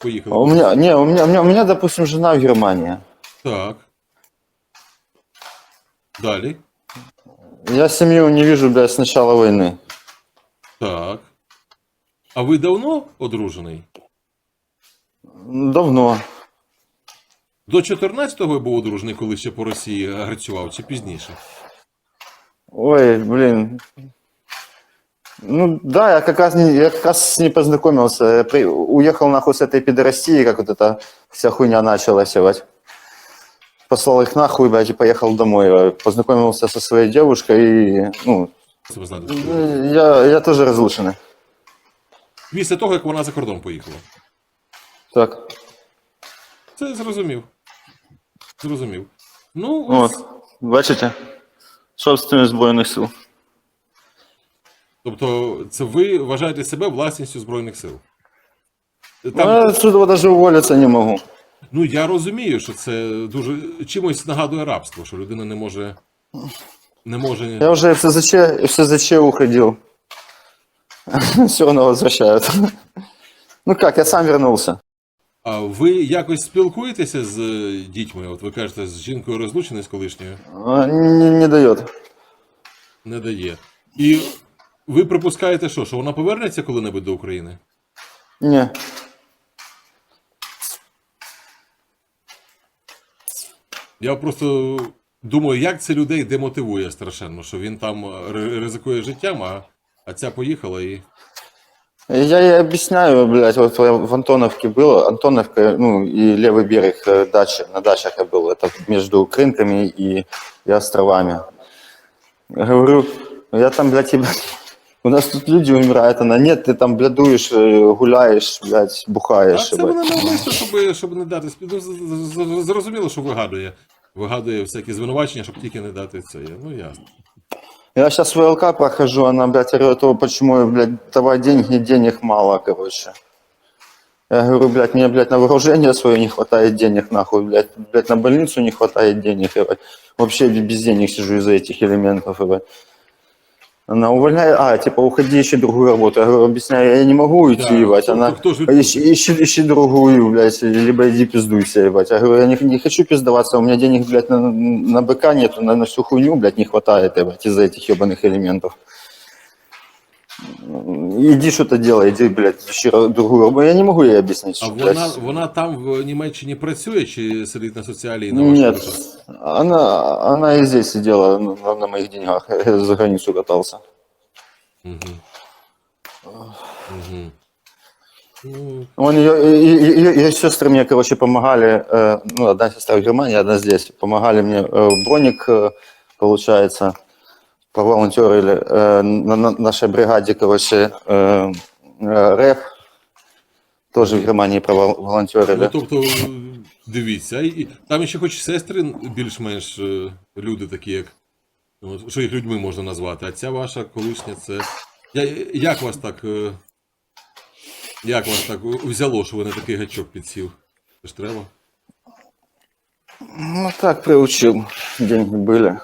поїхали? У меня, не, у меня, у меня, у меня, допустим, жена в Германии. Так. Далі. Я семью не вижу, блядь, с начала войны. Так. А ви давно одружений? Давно. До 14-го був одружений, коли ще по Росії агресував, чи пізніше? Ой, блин. Ну да, я как раз, не- я как раз с ней познакомился. Я при- уехал нахуй с этой пидорастии, как вот эта вся хуйня началась. ебать. Послал их нахуй, блядь, и поехал домой. Я Познакомился со своей девушкой и, ну, Це ви знаєте. я, я тоже разлученный. Після того, як вона за кордон поїхала. Так, Це зрозумів. Зрозумів. Ну, ось. вот, бачите? Собственность Збройних сил. Тобто, це ви вважаєте себе власністю Збройних сил. Ну, Там, я отсюда даже уволиться не могу. ну я розумію, що це дуже чимось нагадує рабство, що людина не може. Не може. Я уже в СЗЧ, в СЗЧ уходил. Все равно возвращают. Ну как, я сам вернулся. А ви якось спілкуєтеся з е, дітьми? От ви кажете, з жінкою розлучений з колишньою? Не, не дает. Не дає. І ви припускаєте, що, що вона повернеться коли-небудь до України? Не. Я просто думаю, як це людей демотивує страшенно, що він там е, ри- ризикує життям, а, а ця поїхала і. Я ей объясняю, блядь, вот я в Антоновке был, Антоновка, ну, и левый берег э, дачи, на дачах я был, это между Крынками и, и островами. Я говорю, я там, блядь, ебать, у нас тут люди умирают, она, нет, ты там блядуешь, э, гуляешь, блядь, А бухаешь. це ебать». вона навмисно, щоб, щоб не дати спі- ну, з- з- з- Зрозуміло, що вигадує. Вигадує всякі звинувачення, щоб тільки не дати це. Ну ясно. Я сейчас ВЛК прохожу, она, блядь, орёт, «О, почему, я, блядь, давай денег, нет, денег мало, короче. Я говорю, блядь, мне, блядь, на вооружение свое не хватает денег, нахуй, блядь, блядь, на больницу не хватает денег, ебать. Вообще без денег сижу из-за этих элементов, ебать. Она увольняет, а, типа, уходи, ищи другую работу. Я говорю, объясняю, я не могу уйти, Да, ебать. кто- Она, кто же- ищи, ищи, ищи другую, блядь, либо иди пиздуйся, ебать. Я говорю, я не, не хочу пиздоваться, у меня денег, блядь, на, на БК нету, на, на всю хуйню, блядь, не хватает, ебать, из-за этих ебаных элементов. Иди что-то делай, иди, блядь, ищи ра- другую работу. Я не могу ей объяснить, А что, блядь, вона, вона там в Німеччині працює чи сидить на соціалі і на ваших Нет, грошах? она, она и здесь сидела ну, на, на моих деньгах, я за границу катался. Угу. Угу. Ну, Он ее, ее, ее сестры мне, короче, помогали, э, ну, одна сестра в Германии, одна здесь, помогали мне э, броник, э, получается, поволонтерили э, на, на нашей бригаде, короче, э, э, рэп, тоже в Германии ну, проволонтерили. тобто, дивіться, і там ще хоч сестри більш-менш е, люди такі, як. ну, Що їх людьми можна назвати, а ця ваша колишня це. Я, як вас так. е, Як вас так взяло, що ви на такий гачок підсів? Це ж треба. Ну, так приучил, деньги были.